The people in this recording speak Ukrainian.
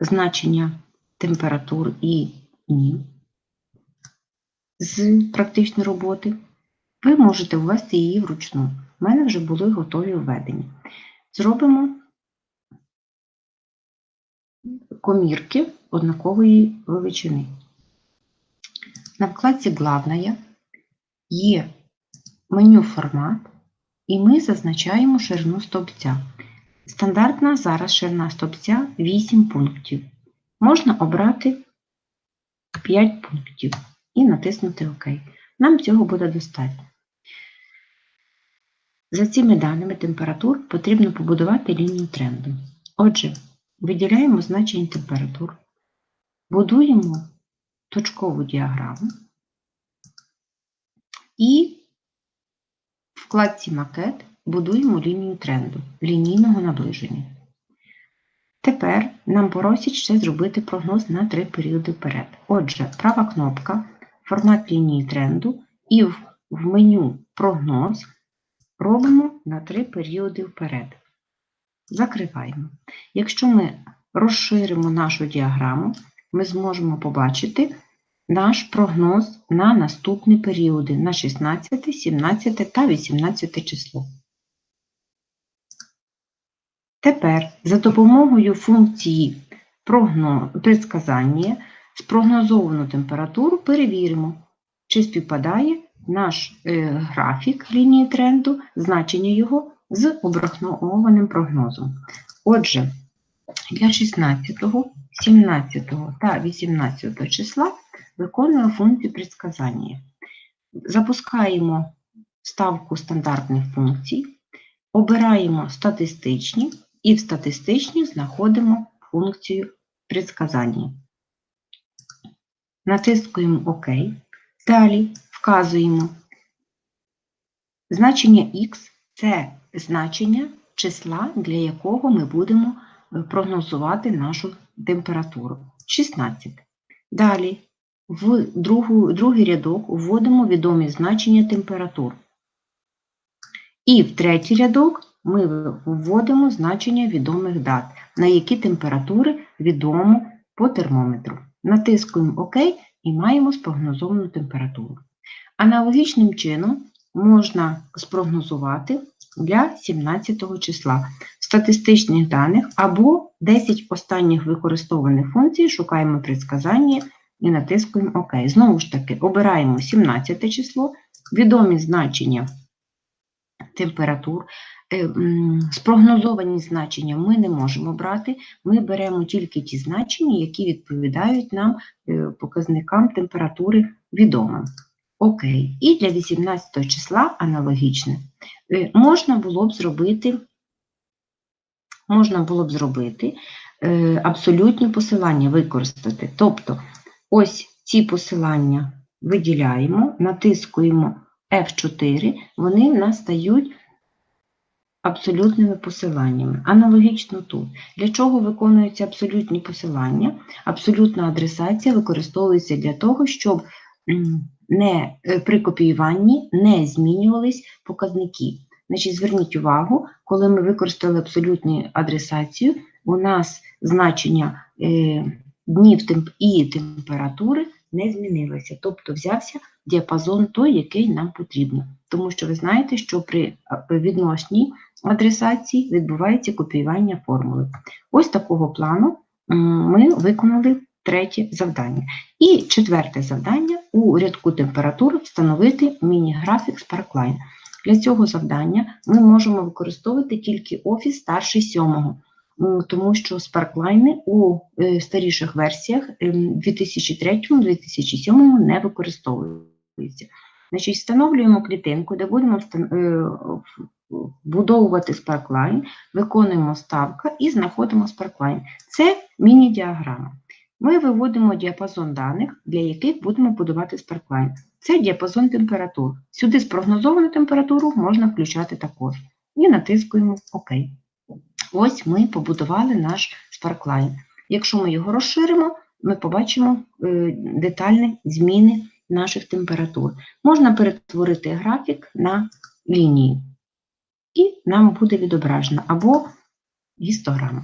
значення температур і днів з практичної роботи, ви можете ввести її вручну. У мене вже були готові введені. Зробимо комірки однакової величини. На вкладці Главная є меню формат, і ми зазначаємо ширину стовпця. Стандартна зараз ширина стовпця 8 пунктів. Можна обрати 5 пунктів і натиснути ОК. Нам цього буде достатньо. За цими даними температур потрібно побудувати лінію тренду. Отже, виділяємо значення температур, будуємо точкову діаграму і вкладці Макет будуємо лінію тренду, лінійного наближення. Тепер нам просять ще зробити прогноз на три періоди вперед. Отже, права кнопка, формат лінії тренду, і в, меню Прогноз робимо на три періоди вперед. Закриваємо. Якщо ми розширимо нашу діаграму, ми зможемо побачити наш прогноз на наступні періоди на 16, 17 та 18 число. Тепер за допомогою функції предсказання спрогнозовану температуру перевіримо, чи співпадає наш е, графік лінії тренду, значення його з обрахованим прогнозом. Отже, для 16, 17 та 18 числа виконуємо функцію предсказання. Запускаємо ставку стандартних функцій, обираємо статистичні і в статистичні знаходимо функцію предсказання. Натискуємо ОК. Далі вказуємо значення Х це значення числа, для якого ми будемо е, прогнозувати нашу температуру. 16. Далі в другу, другий рядок вводимо відомі значення температур. І в третій рядок ми вводимо значення відомих дат, на які температури відомо по термометру. Натискуємо ОК і маємо спрогнозовану температуру. Аналогічним чином можна спрогнозувати для 17 числа статистичних даних або 10 останніх використованих функцій, шукаємо предсказання і натискуємо ОК. Знову ж таки, обираємо 17 число, відомі значення температур. Е, Спрогнозовані значення ми не можемо брати, ми беремо тільки ті значення, які відповідають нам е, показникам температури відомим. Окей. І для 18 числа аналогічне. Е, Можна було б зробити, можна було б зробити абсолютні посилання використати. Тобто, ось ці посилання виділяємо, натискуємо F4, вони в нас стають абсолютними посиланнями. Аналогічно тут. Для чого виконуються абсолютні посилання? Абсолютна адресація використовується для того, щоб не, е, при копіюванні не змінювались показники. Значить, зверніть увагу, коли ми використали абсолютну адресацію, у нас значення е, днів і температури не змінилося. Тобто взявся діапазон той, який нам потрібно. Тому що ви знаєте, що при е, відносній адресації відбувається копіювання формули. Ось такого плану ми виконали третє завдання. І четверте завдання у рядку температур встановити міні-графік Sparkline. Для цього завдання ми можемо використовувати тільки офіс старший 7, тому що Sparkline у е, старіших версіях 2003-2007 не використовуються. Значить, встановлюємо клітинку, де будемо е, вбудовувати Sparkline, виконуємо ставка і знаходимо Sparkline. Це міні-діаграма. Ми виводимо діапазон даних, для яких будемо будувати Sparkline. Це діапазон температур. Сюди спрогнозовану температуру можна включати також. І натискуємо ОК. Ось ми побудували наш Sparkline. Якщо ми його розширимо, ми побачимо е, детальні зміни наших температур. Можна перетворити графік на лінії, і нам буде відображено або гістограма.